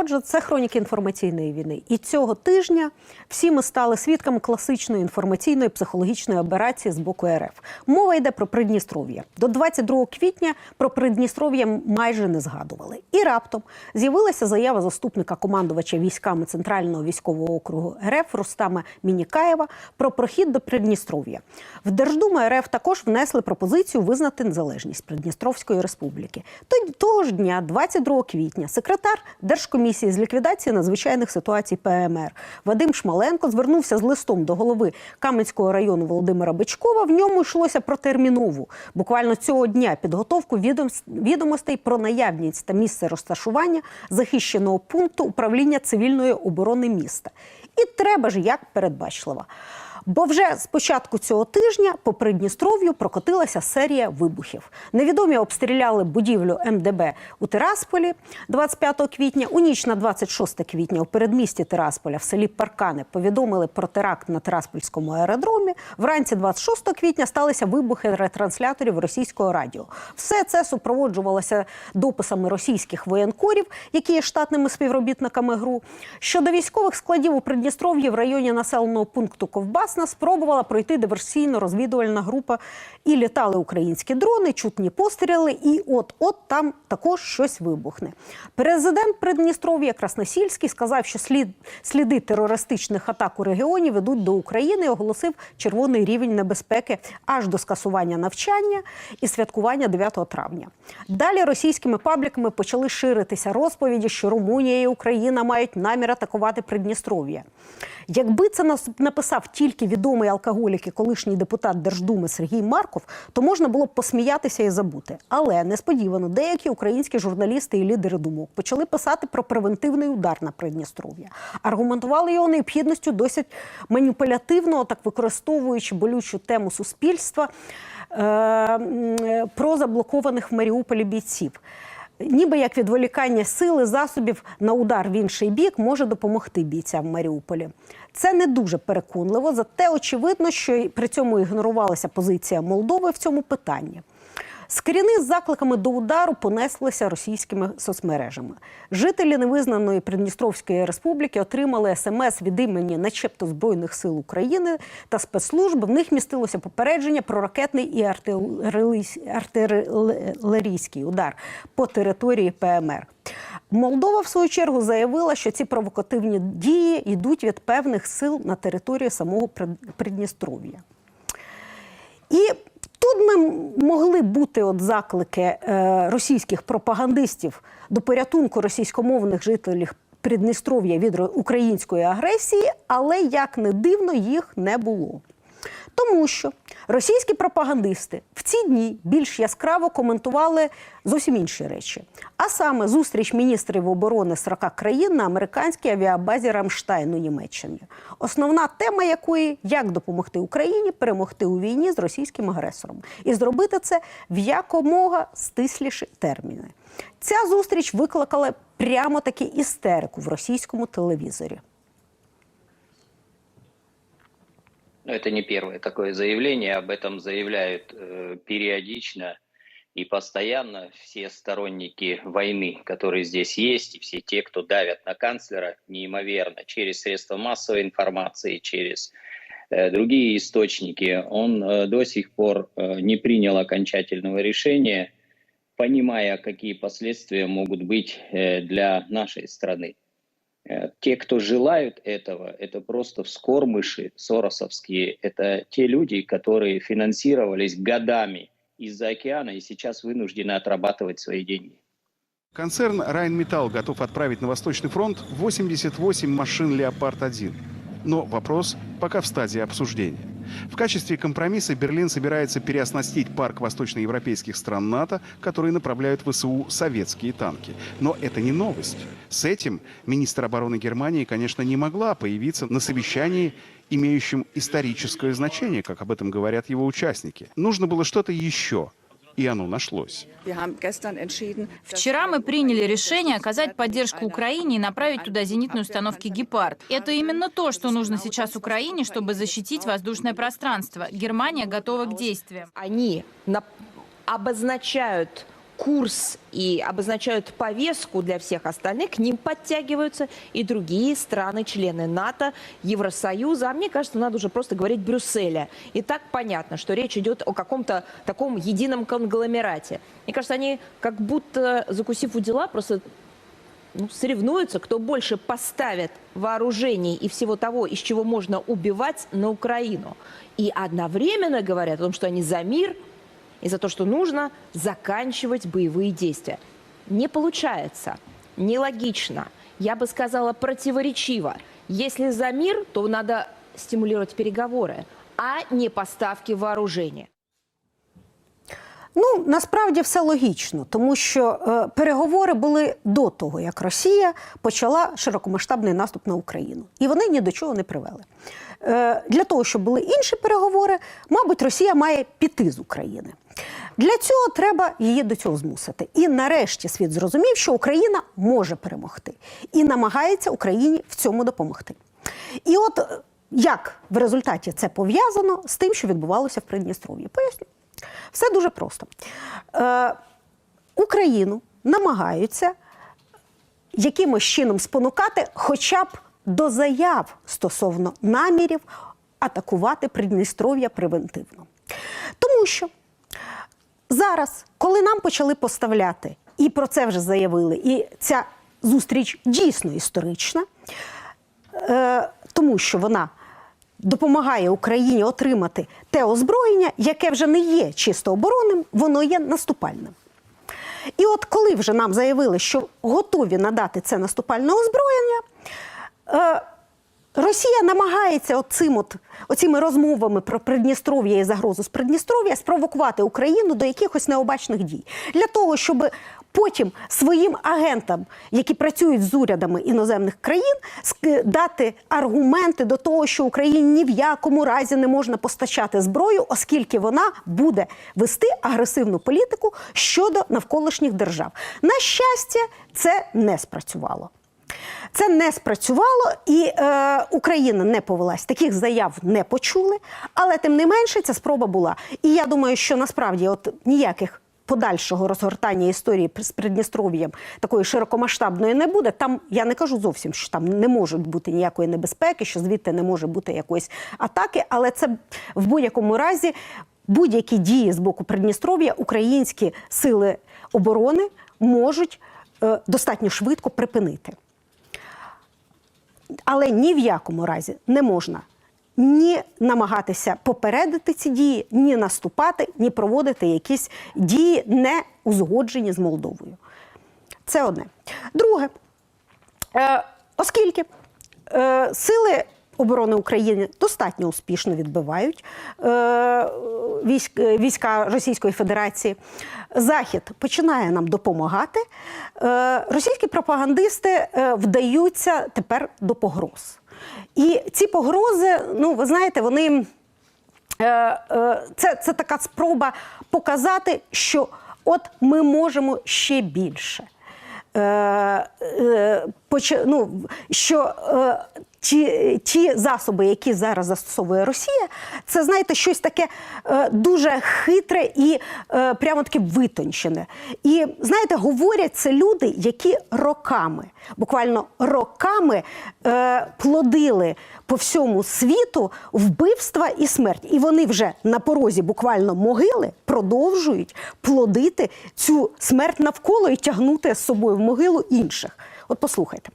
Отже, це хроніки інформаційної війни. І цього тижня всі ми стали свідками класичної інформаційної психологічної операції з боку РФ. Мова йде про Придністров'я. До 22 квітня про Придністров'я майже не згадували. І раптом з'явилася заява заступника командувача військами Центрального військового округу РФ Рустама Мінікаєва про прохід до Придністров'я. В Держдуму РФ також внесли пропозицію визнати незалежність Придністровської республіки. Того ж дня, 22 квітня, секретар Держкомісії з ліквідації надзвичайних ситуацій ПМР Вадим Шмаленко звернувся з листом до голови Кам'янського району Володимира Бичкова. В ньому йшлося про термінову, буквально цього дня підготовку відомостей про наявність та місце розташування захищеного пункту управління цивільної оборони міста. І треба ж як передбачливо. Бо вже з початку цього тижня по Придністров'ю прокотилася серія вибухів. Невідомі обстріляли будівлю МДБ у Тирасполі 25 квітня. У ніч на 26 квітня у передмісті Тирасполя в селі Паркани повідомили про теракт на Тираспольському аеродромі. Вранці 26 квітня сталися вибухи ретрансляторів російського радіо. Все це супроводжувалося дописами російських воєнкорів, які є штатними співробітниками ГРУ. Щодо військових складів у Придністров'ї в районі населеного пункту Ковбасна спробувала пройти диверсійно-розвідувальна група. І літали українські дрони, чутні постріли, і от-от там також щось вибухне. Президент Придністров'я Красносільський сказав, що слід, сліди терористичних атак у регіоні ведуть до України і оголосив червоний рівень небезпеки аж до скасування навчання і святкування 9 травня. Далі російськими пабліками почали ширитися розповіді, що Румунія і Україна мають намір атакувати Придністров'я. Якби це написав тільки відомий алкоголік і колишній депутат Держдуми Сергій Марков, то можна було б посміятися і забути. Але несподівано деякі українські журналісти і лідери думок почали писати про превентивний удар на Придністров'я. Аргументували його необхідністю досить маніпулятивного, так використовуючи болючу тему суспільства е, про заблокованих в Маріуполі бійців. Ніби як відволікання сили засобів на удар в інший бік може допомогти бійцям в Маріуполі. Це не дуже переконливо, зате очевидно, що при цьому ігнорувалася позиція Молдови в цьому питанні. Скріни з закликами до удару понеслися російськими соцмережами. Жителі невизнаної Придністровської республіки отримали смс від імені, начебто збройних сил України та спецслужб. В них містилося попередження про ракетний і артилерійський удар по території ПМР. Молдова, в свою чергу, заявила, що ці провокативні дії йдуть від певних сил на території самого Придністров'я. І тут ми могли бути от заклики е, російських пропагандистів до порятунку російськомовних жителів Придністров'я від української агресії, але як не дивно, їх не було. Тому що російські пропагандисти в ці дні більш яскраво коментували зовсім інші речі. А саме зустріч міністрів оборони 40 країн на американській авіабазі Рамштайн у Німеччині. Основна тема якої як допомогти Україні перемогти у війні з російським агресором, і зробити це в якомога стисліші терміни. Ця зустріч викликала прямо таки істерику в російському телевізорі. Но это не первое такое заявление, об этом заявляют э, периодично и постоянно все сторонники войны, которые здесь есть, и все те, кто давят на канцлера неимоверно через средства массовой информации, через э, другие источники, он э, до сих пор э, не принял окончательного решения, понимая, какие последствия могут быть э, для нашей страны. Э, Те, кто желают этого, это просто вскормыши соросовские. Это те люди, которые финансировались годами из-за океана и сейчас вынуждены отрабатывать свои деньги. Концерн «Райнметалл» готов отправить на Восточный фронт 88 машин «Леопард-1». Но вопрос пока в стадии обсуждения. В качестве компромисса Берлин собирается переоснастить парк восточноевропейских стран НАТО, которые направляют в ВСУ советские танки. Но это не новость. С этим министр обороны Германии, конечно, не могла появиться на совещании, имеющем историческое значение, как об этом говорят его участники. Нужно было что-то еще, и оно нашлось. Вчера мы приняли решение оказать поддержку Украине и направить туда зенитные установки «Гепард». Это именно то, что нужно сейчас Украине, чтобы защитить воздушное пространство. Германия готова к действиям. Они на- обозначают курс и обозначают повестку для всех остальных, к ним подтягиваются и другие страны-члены НАТО, Евросоюза. А мне кажется, надо уже просто говорить Брюсселя. И так понятно, что речь идет о каком-то таком едином конгломерате. Мне кажется, они как будто, закусив у дела, просто ну, соревнуются, кто больше поставит вооружений и всего того, из чего можно убивать на Украину. И одновременно говорят о том, что они за мир и за то, что нужно заканчивать боевые действия. Не получается, нелогично, я бы сказала противоречиво. Если за мир, то надо стимулировать переговоры, а не поставки вооружения. Ну насправді все логічно, тому що е, переговори були до того, як Росія почала широкомасштабний наступ на Україну, і вони ні до чого не привели. Е, для того, щоб були інші переговори, мабуть, Росія має піти з України. Для цього треба її до цього змусити. І нарешті світ зрозумів, що Україна може перемогти і намагається Україні в цьому допомогти. І от е, як в результаті це пов'язано з тим, що відбувалося в Придністров'ї? Поясню. Все дуже просто. Е, Україну намагаються якимось чином спонукати хоча б до заяв стосовно намірів атакувати Придністров'я превентивно. Тому що зараз, коли нам почали поставляти, і про це вже заявили, і ця зустріч дійсно історична, е, тому що вона допомагає Україні отримати те озброєння, яке вже не є чисто оборонним, воно є наступальним. І от коли вже нам заявили, що готові надати це наступальне озброєння, е, Росія намагається оцим от, оціми розмовами про Придністров'я і загрозу з Придністров'я спровокувати Україну до якихось необачних дій для того, щоб потім своїм агентам, які працюють з урядами іноземних країн, дати аргументи до того, що Україні ні в якому разі не можна постачати зброю, оскільки вона буде вести агресивну політику щодо навколишніх держав. На щастя, це не спрацювало. Це не спрацювало, і е, Україна не повелась. Таких заяв не почули, але тим не менше ця спроба була. І я думаю, що насправді от ніяких подальшого розгортання історії з Придністров'ям такої широкомасштабної не буде. Там я не кажу зовсім, що там не може бути ніякої небезпеки, що звідти не може бути якоїсь атаки, але це в будь-якому разі будь-які дії з боку Придністров'я українські сили оборони можуть е, достатньо швидко припинити. Але ні в якому разі не можна ні намагатися попередити ці дії, ні наступати, ні проводити якісь дії не узгоджені з Молдовою. Це одне. Друге, е, оскільки е, сили оборони України достатньо успішно відбивають е, військ, війська Російської Федерації, Захід починає нам допомагати. Російські пропагандисти вдаються тепер до погроз. І ці погрози, ну ви знаєте, вони е, е, це, це така спроба показати, що от ми можемо ще більше. Е, ну, що ті, ті засоби, які зараз застосовує Росія, це знаєте щось таке е, дуже хитре і е, прямо таки витончене. І знаєте, говорять це люди, які роками, буквально роками е, плодили по всьому світу вбивства і смерть. І вони вже на порозі буквально могили продовжують плодити цю смерть навколо і тягнути з собою в могилу інших. От послухайте.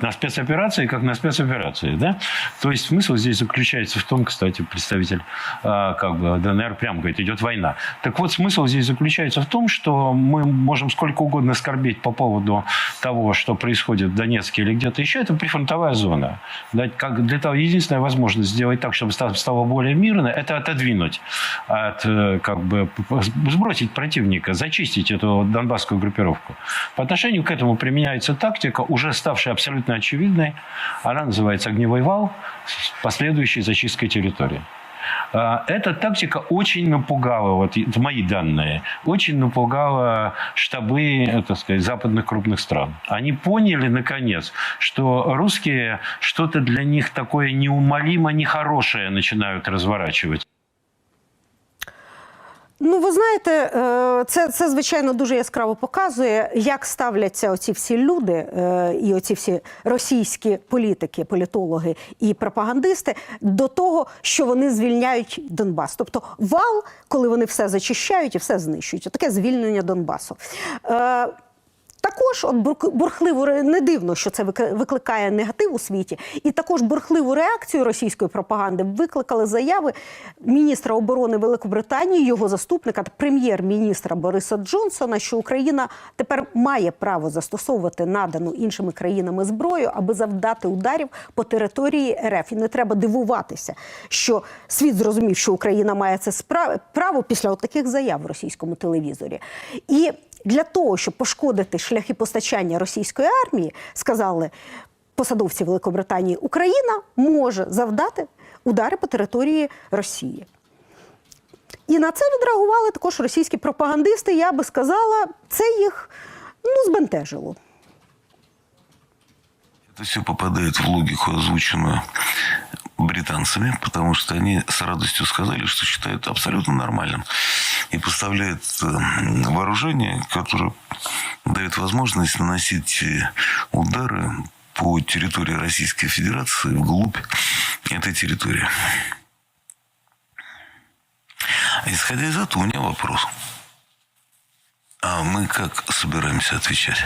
На спецоперации как на спецоперации, да? То есть смысл здесь заключается в том, кстати, представитель а, как бы ДНР прямо говорит, идет война. Так вот, смысл здесь заключается в том, что мы можем сколько угодно скорбеть по поводу того, что происходит в Донецке или где-то еще, это прифронтовая зона. Да, как для того единственная возможность сделать так, чтобы стало более мирно, это отодвинуть, от, э, как бы сбросить противника, зачистить эту донбасскую группировку. По отношению к этому применяется тактика, уже ставшая абсолютно очевидной. Она называется огневой вал с последующей зачисткой территории. А, Эта тактика очень напугала, вот мои данные, очень напугала штабы, э, так сказать, западных крупных стран. Они поняли, наконец, что русские что-то для них такое неумолимо нехорошее начинают разворачивать. Ну, ви знаєте, е, це, це звичайно дуже яскраво показує, як ставляться оці всі люди е, і оці всі російські політики, політологи і пропагандисти до того, що вони звільняють Донбас. Тобто вал, коли вони все зачищають і все знищують. Таке звільнення Донбасу. Також от бурхливу не дивно, що це вик- викликає негатив у світі, і також бурхливу реакцію російської пропаганди викликали заяви міністра оборони Великобританії, його заступника та прем'єр-міністра Бориса Джонсона, що Україна тепер має право застосовувати надану іншими країнами зброю, аби завдати ударів по території РФ. І не треба дивуватися, що світ зрозумів, що Україна має це право після от таких заяв в російському телевізорі. І для того, щоб пошкодити шляхи постачання російської армії, сказали посадовці Великобританії, Україна може завдати удари по території Росії. І на це відреагували також російські пропагандисти. Я би сказала, це їх ну, збентежило. Это все попадает в логику, озвученную британцами, потому что они с радостью сказали, что считают абсолютно нормальным и поставляют э, вооружение, которое дает возможность наносить э, удары по территории Российской Федерации вглубь этой территории. А Исходя из этого, у меня вопрос. А мы как собираемся отвечать?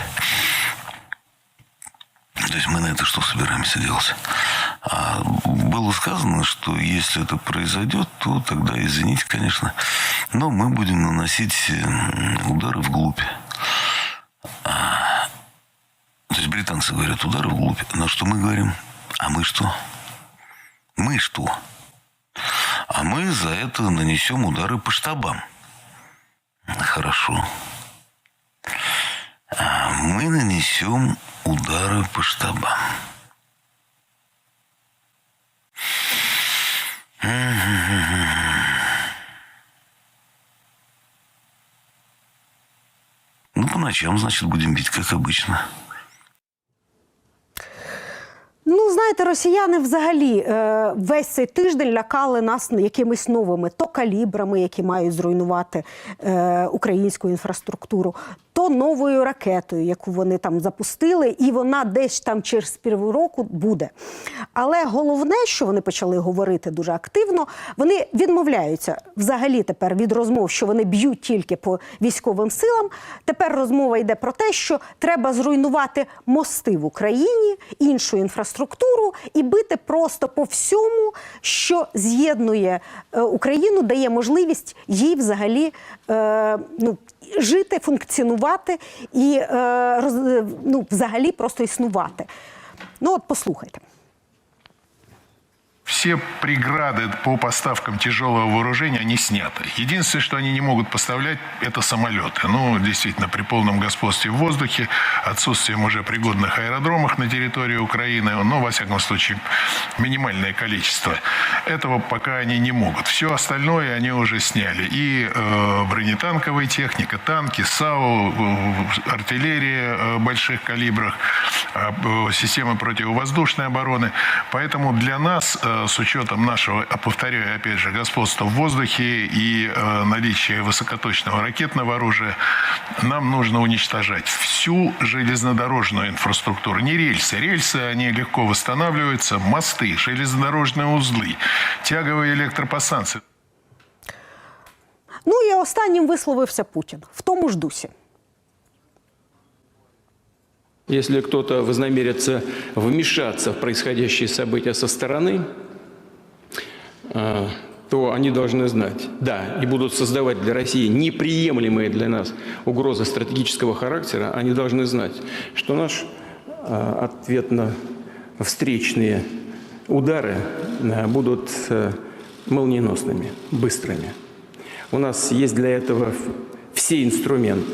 То есть мы на это что собираемся делать? А было сказано, что если это произойдет, то тогда, извините, конечно, но мы будем наносить э, удары вглубь. А, то есть британцы говорят удары вглубь, на что мы говорим? А мы что? Мы что? А мы за это нанесем удары по штабам. Хорошо. А мы нанесем удары по штабам. Ну, ночам, значит, будем бить, как обычно. Ну, знаєте, росіяни взагалі е, весь цей тиждень лякали нас якимись новими то калібрами, які мають зруйнувати е, українську інфраструктуру, то новою ракетою, яку вони там запустили, і вона десь там через півроку буде. Але головне, що вони почали говорити дуже активно, вони відмовляються взагалі тепер від розмов, що вони б'ють тільки по військовим силам. Тепер розмова йде про те, що треба зруйнувати мости в Україні, іншу інфраструктуру і бити просто по всьому, що з'єднує е, Україну, дає можливість їй взагалі е, ну, жити, функціонувати і е, ну, взагалі просто існувати. Ну, от послухайте. Все преграды по поставкам тяжелого вооружения, они сняты. Единственное, что они не могут поставлять, это самолеты. Ну, действительно, при полном господстве в воздухе, отсутствием уже пригодных аэродромах на территории Украины, но, во всяком случае, минимальное количество. Этого пока они не могут. Все остальное они уже сняли. И э, бронетанковая техника, танки, САУ, э, артиллерия э, больших калибрах, э, э, системы противовоздушной обороны. Поэтому для нас, э, с учетом нашего, а повторяю опять же, господства в воздухе и э, наличия высокоточного ракетного оружия, нам нужно уничтожать всю железнодорожную инфраструктуру. Не рельсы. Рельсы, они легко восстанавливаются. Мосты, железнодорожные узлы, тяговые электропостанции. Ну і останнім висловився Путін в тому ж дусі. Если кто-то вознамерится вмешаться в происходящие события со стороны, э, то они должны знать, да, и будут создавать для России неприемлемые для нас угрозы стратегического характера, они должны знать, что наш э, ответно-встречные удары э, будут молниеносными, быстрыми. У нас есть для этого все инструменты,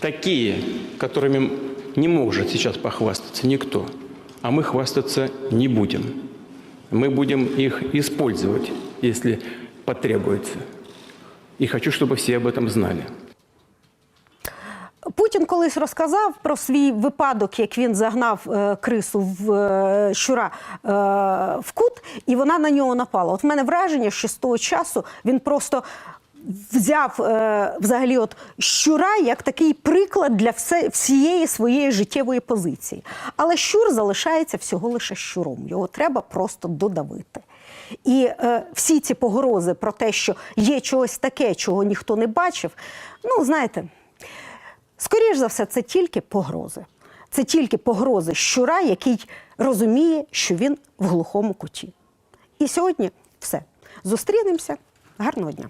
такие, которыми не может сейчас похвастаться никто, а мы хвастаться не будем. Мы будем их использовать, если потребуется. И хочу, чтобы все об этом знали. Путін колись розказав про свій випадок, як він загнав е, крису в е, щура е, в кут, і вона на нього напала. От в мене враження, що з того часу він просто взяв е, взагалі от щура як такий приклад для все, всієї своєї життєвої позиції. Але щур залишається всього лише щуром. Його треба просто додавити. І е, всі ці погрози про те, що є чогось таке, чого ніхто не бачив, ну знаєте, скоріш за все, це тільки погрози. Це тільки погрози щура, який розуміє, що він в глухому куті. І сьогодні все. Зустрінемося. Гарного дня.